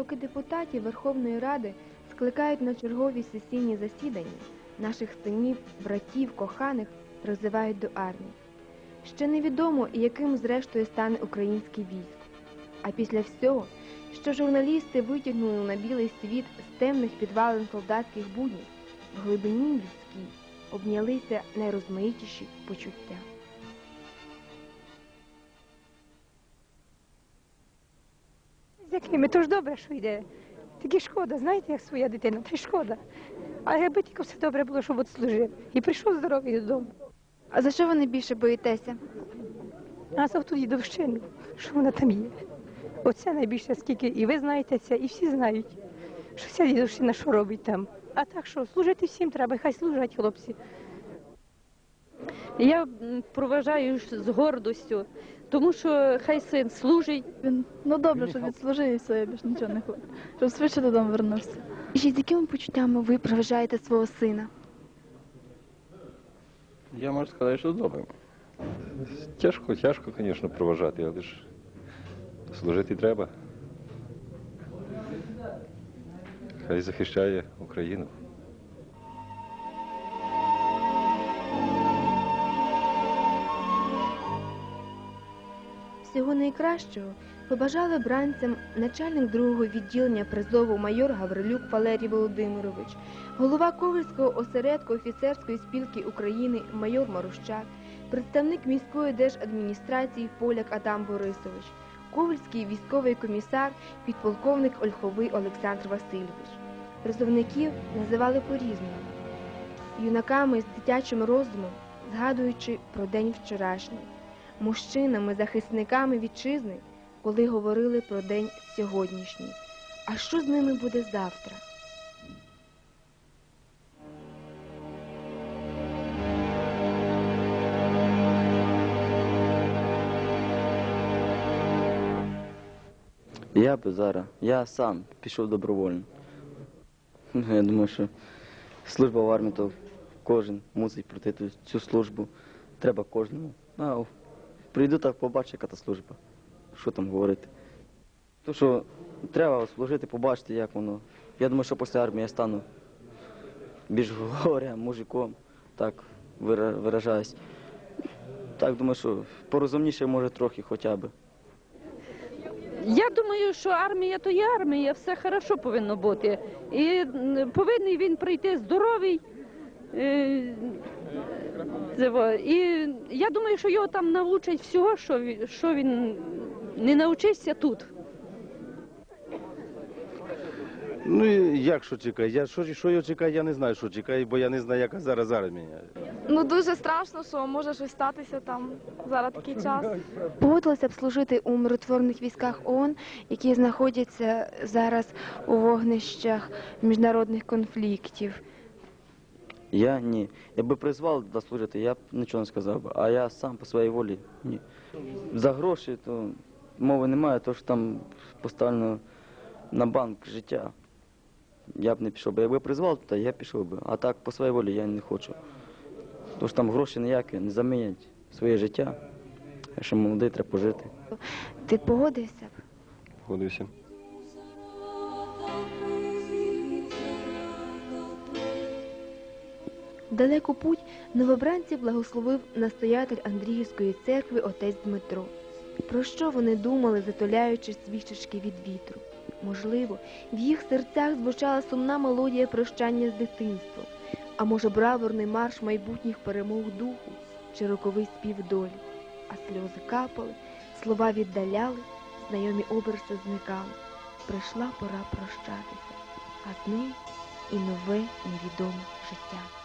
Поки депутатів Верховної Ради скликають на чергові сесійні засідання, наших синів, братів, коханих призивають до армії. Ще невідомо, яким зрештою стане українське військо. А після всього, що журналісти витягнули на білий світ з темних підвалин солдатських буднів, в глибині людській обнялися найрозмаїтіші почуття. З? То ж добре, що йде. Тільки шкода, знаєте, як своя дитина, та й шкода. А якби тільки все добре було, щоб от служив. І прийшов здоровий додому. А за що ви найбільше боїтеся? А за ту дідовщину, що вона там є. Оце найбільше, скільки і ви знаєте це, і всі знають, що ця дідовщина що робить там. А так що, служити всім треба, хай служать хлопці. Я проважаю з гордостю, тому що хай син служить. Він ну добре, що відслужив і все, я більше нічого не хочу. Щоб швидше додому вернувся. І з якими почуттями ви проважаєте свого сина? Я можу сказати, що добре. Тяжко, тяжко, звісно, проважати, але ж служити треба. Хай захищає Україну. Всього найкращого побажали бранцям начальник другого відділення призову майор Гаврилюк Валерій Володимирович, голова Ковальського осередку офіцерської спілки України майор Марущак, представник міської держадміністрації Поляк Адам Борисович, Ковальський військовий комісар, підполковник Ольховий Олександр Васильович. Призовників називали по-різному. Юнаками з дитячим розумом, згадуючи про день вчорашній мужчинами, захисниками вітчизни, коли говорили про день сьогоднішній. А що з ними буде завтра? Я би зараз, я сам пішов добровольно. Ну, Я думаю, що служба в армії, то кожен мусить пройти цю службу. Треба кожному. А, прийду так побачу, яка та служба. Що там говорити. То, що треба служити, побачити, як воно. Я думаю, що після армії я стану більш горя, мужиком, так виражаюсь. Так думаю, що порозумніше може трохи хоча б. Я думаю, що армія то є армія, все хорошо повинно бути. І повинен він прийти здоровий. Е. І я думаю, що його там навчать всього, що він, що він не навчився тут. Ну як що чекає? Я що, що його чекає, я не знаю, що чекає, бо я не знаю, яка зараз армія. Ну дуже страшно, що може щось статися там зараз такий час. Погодилися б служити у миротворних військах ООН, які знаходяться зараз у вогнищах міжнародних конфліктів. Я ні. Якби призвали туди служити, я б нічого не сказав би. А я сам по своїй волі ні. За гроші то мови немає, то що там поставлено на банк життя. Я б не пішов би. Якби призвали туди, я пішов би. А так по своїй волі я не хочу. Тому що там гроші ніякі не замінять своє життя. Я ще молодий, треба пожити. Ти погодився б? Погодився. Далеку путь новобранців благословив настоятель Андріївської церкви отець Дмитро. Про що вони думали, затуляючи свічечки від вітру? Можливо, в їх серцях звучала сумна мелодія прощання з дитинством, а може, браворний марш майбутніх перемог духу чи роковий спів долі. А сльози капали, слова віддаляли, знайомі образи зникали. Прийшла пора прощатися, а з нею і нове невідоме життя.